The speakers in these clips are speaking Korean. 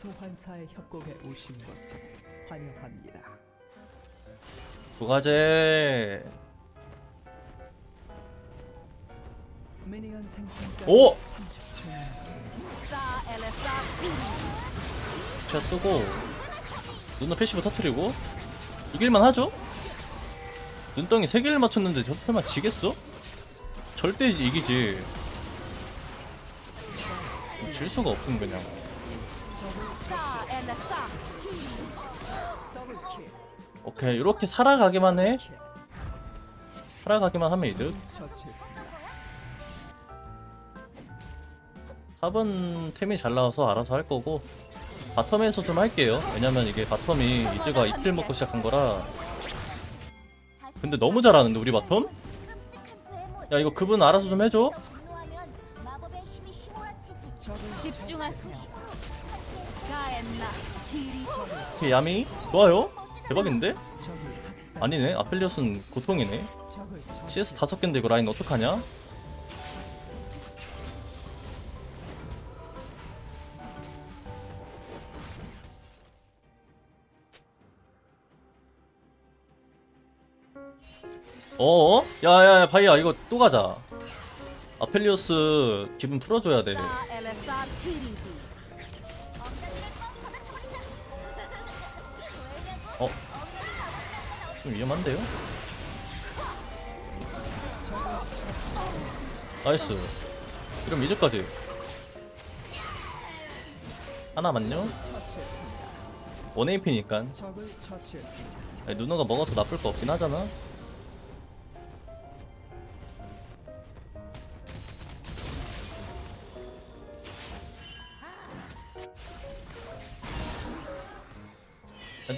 소환사의 협곡에 오신 것을 환영합니다. 부가제 미니언 생성까지 오! 30초 남았습니다. 싸 엘레사 티 제가 쓰고 눈너 패시브 터트리고 이길만 하죠? 눈덩이 3개를 맞췄는데 저 설마 지겠어? 절대 이기지 질 수가 없음 그냥 오케이 이렇게 살아가기만 해 킬. 살아가기만 하면 이득. 탑은 템이 잘 나와서 알아서 할 거고 바텀에서 좀 할게요 왜냐면 이게 바텀이 이즈가 이틀 먹고 시작한 거라 근데 너무 잘하는데 우리 바텀? 야 이거 그분 알아서 좀 해줘 집중하세요 가엔나 야미 좋아요 대박인데? 아니네 아펠리오스는 고통이네. CS 다섯 개인데 이거 라인 어떡하냐? 어어? 야야야 바이야 이거 또 가자 아펠리오스 기분 풀어줘야 돼 어? 좀 위험한데요? 나이스 그럼 이제까지 하나만요? 처치했습니다. 원AP니까 적을 처치했습니다. 누나가 먹어서 나쁠 거 없긴 하잖아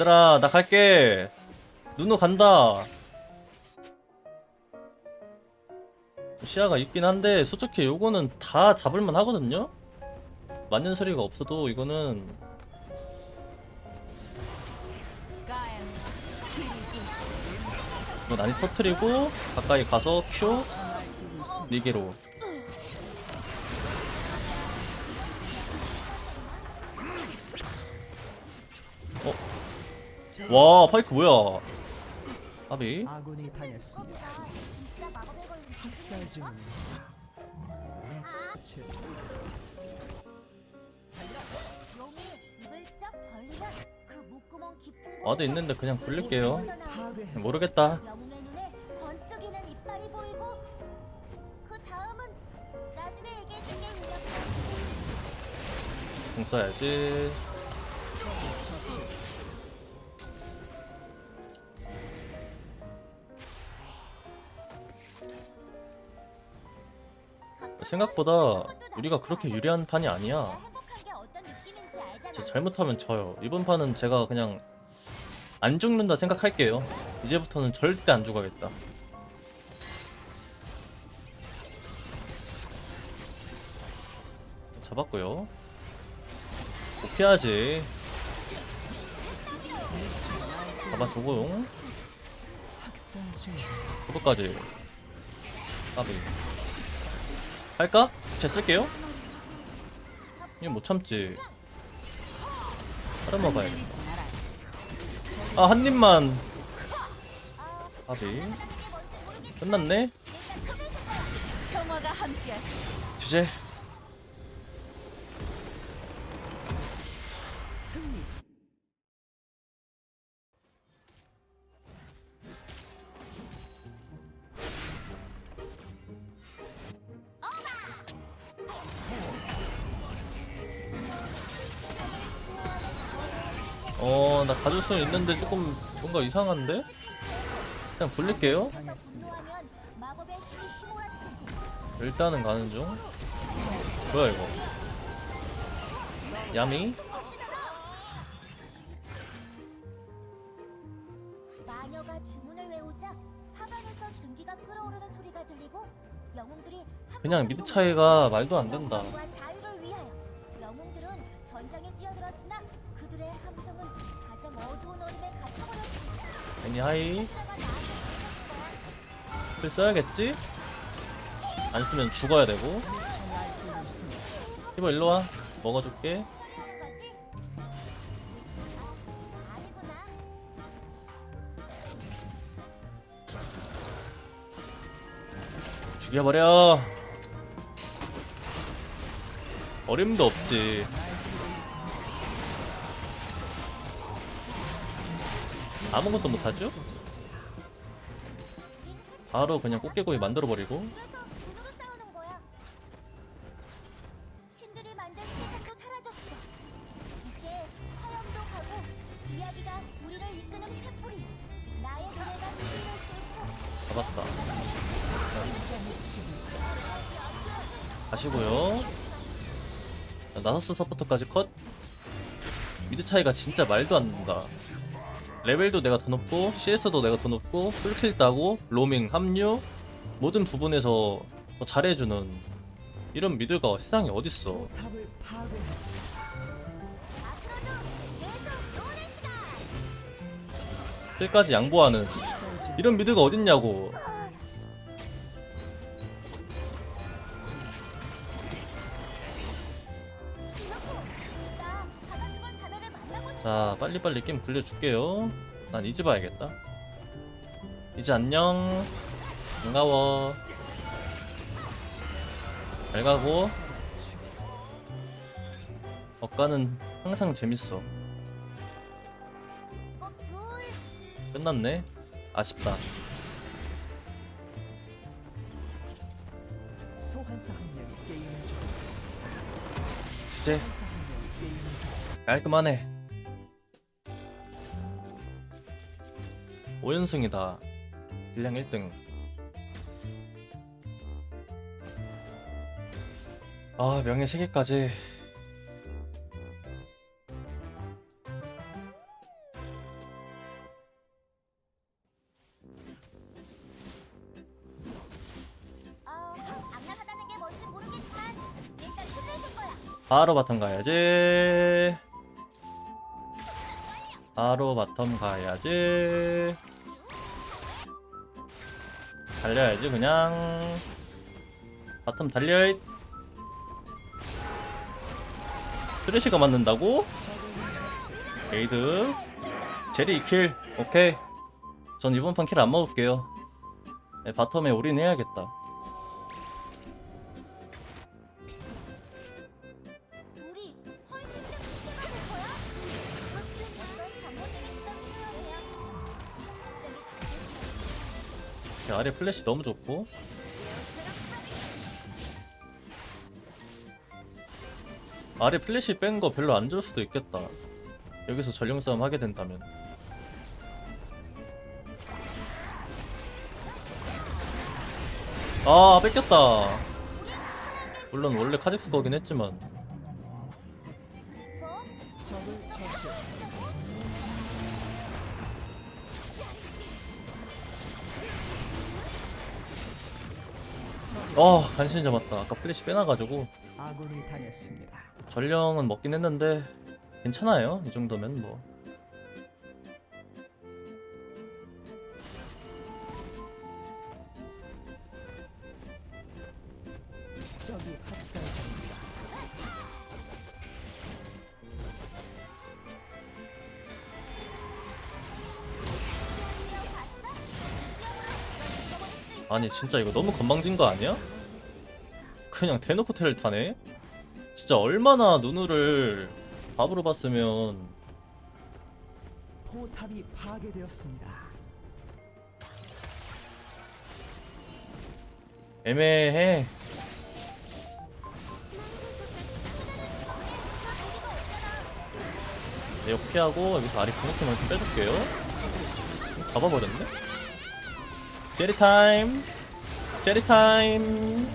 얘들아 나 갈게. 누누 간다. 시야가 있긴 한데 솔직히 요거는 다 잡을만 하거든요? 만년소리가 없어도 이거는. 이거 난이 터트리고 가까이 가서 큐. 뛰고 있습니다. 4개로 와 파이크 뭐야 아비 아군이 당했습니다. 학살. 와도 있는데 그냥 굴릴게요. 모르겠다 영웅의 눈에 번뜩이는 이빨이 보이고 그 다음은 나중에 공 써야지 생각보다 우리가 그렇게 유리한 판이 아니야. 진짜 잘못하면 져요. 이번 판은 제가 그냥 안 죽는다 생각할게요. 이제부터는 절대 안 죽어야겠다. 잡았고요. 못 피하지 잡아주고. 그거까지. 까비 할까? 제 쓸게요 이거 못 참지 다른 먹어야 마라 아, 한 입만. 아비. 끝났네? 주제. 어, 나 가질 수 있는데 조금 뭔가 이상한데? 그냥 굴릴게요. 일단은 가는 중. 뭐야, 이거? 야미? 마녀가 주문을 외우자 사방에서 증기가 끓어오르는 소리가 들리고 영웅들이 그냥 미드 차이가 말도 안 된다. 언니 하이. 필 써야겠지? 안 쓰면 죽어야 되고. 히버 일로와. 먹어줄게. 죽여버려. 어림도 없지. 아무것도 못하죠? 바로 그냥 꽃게구이 만들어버리고. 잡았다. 가시고요. 자, 나서스 서포터까지 컷. 미드 차이가 진짜 말도 안 된다 레벨도 내가 더 높고 CS도 내가 더 높고 풀킬 따고 로밍 합류 모든 부분에서 더 잘해주는 이런 미드가 세상에 어딨어. 킬까지 양보하는 이런 미드가 어딨냐고 자 빨리빨리 게임 굴려줄게요 난 이제 봐야겠다 이제 안녕 반가워 잘 가고 억가는 항상 재밌어. 끝났네 아쉽다. 이제. 깔끔하네 5연승이다. 딜량 1등. 아 명예 3개까지. 어. 바로 바텀 가야지 바로 바텀 가야지. 달려야지 그냥. 바텀 달려. 쓰레쉬가 맞는다고? 게이드. 제리 2킬. 오케이. 전 이번 판 킬 안 먹을게요. 네, 바텀에 올인해야겠다 제 아래 플래시 너무 좋고. 아래 플래시 뺀 거 별로 안 좋을 수도 있겠다. 여기서 전령 싸움 하게 된다면. 아 뺏겼다. 물론 원래 카직스 거긴 했지만 아 간신히 잡았다. 아까 플래시 빼놔가지고. 전령은 먹긴 했는데 괜찮아요. 이 정도면 뭐 아니 진짜 이거 너무 건방진 거 아니야? 그냥 대놓고 텔을 타네? 진짜 얼마나 누누를 밥으로 봤으면 포탑이 파괴되었습니다. 애매해 내역 피하고 여기서 아리 공격팀을 좀 빼줄게요 잡아버렸네 제리 타임. 제리 타임.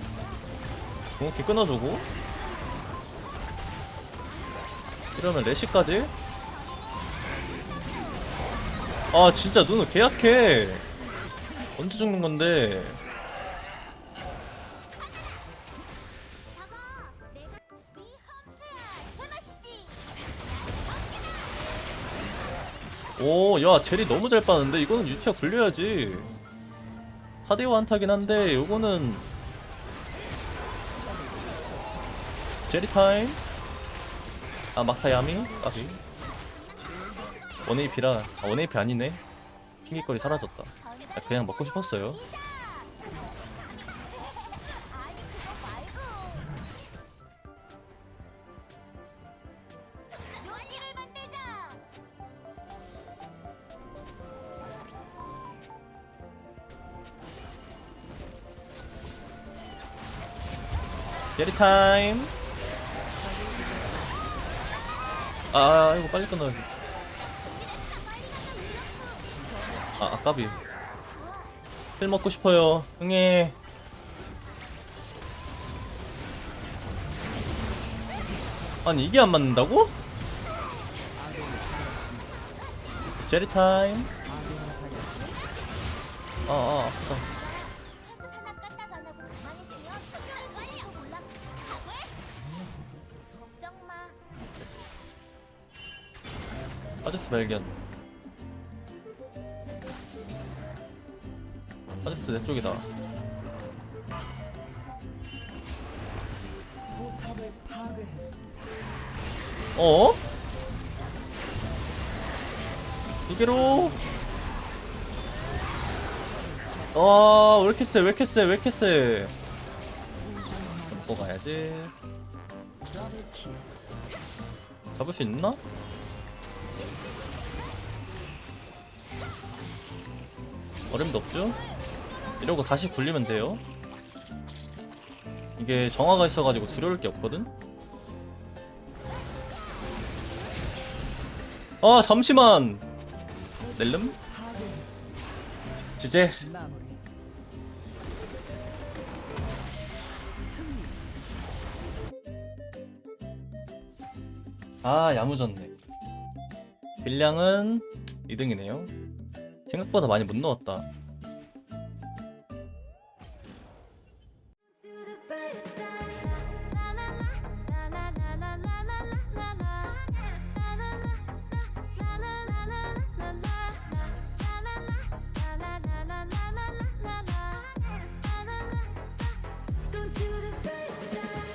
공격기 끊어주고. 이러면 레시까지. 아 진짜 눈을 계약해. 언제 죽는 건데. 오, 야, 제리 너무 잘 빠는데? 이거는 유치가 굴려야지. 4대5 한타긴 한데 요거는 제리 타임. 아, 막타 야미. 까비. 원에이피라 아, 원에이피 아니네. 핑계거리 사라졌다. 야, 그냥 먹고 싶었어요. 게리 타임. 아, 이거 빨리 돼. 아, 아까비. 힐 먹고 싶어요. 응애. 아니, 이게 안 맞는다고? 제리 타임. 당했습니다. 아, 아, 아프다. 아저스 발견. 아저스 내 쪽이다. 어? 이게로. 아, 왜 이렇게 세? 왜 이렇게 세? 왜 이렇게 세? 잡고 가야지. 잡을 수 있나? 어림도 없죠? 이러고 다시 굴리면 돼요. 이게 정화가 있어가지고 두려울 게 없거든? 아 잠시만! 낼름? 지제. 아 야무졌네 딜량은 2등이네요 생각보다 많이 못 넣었다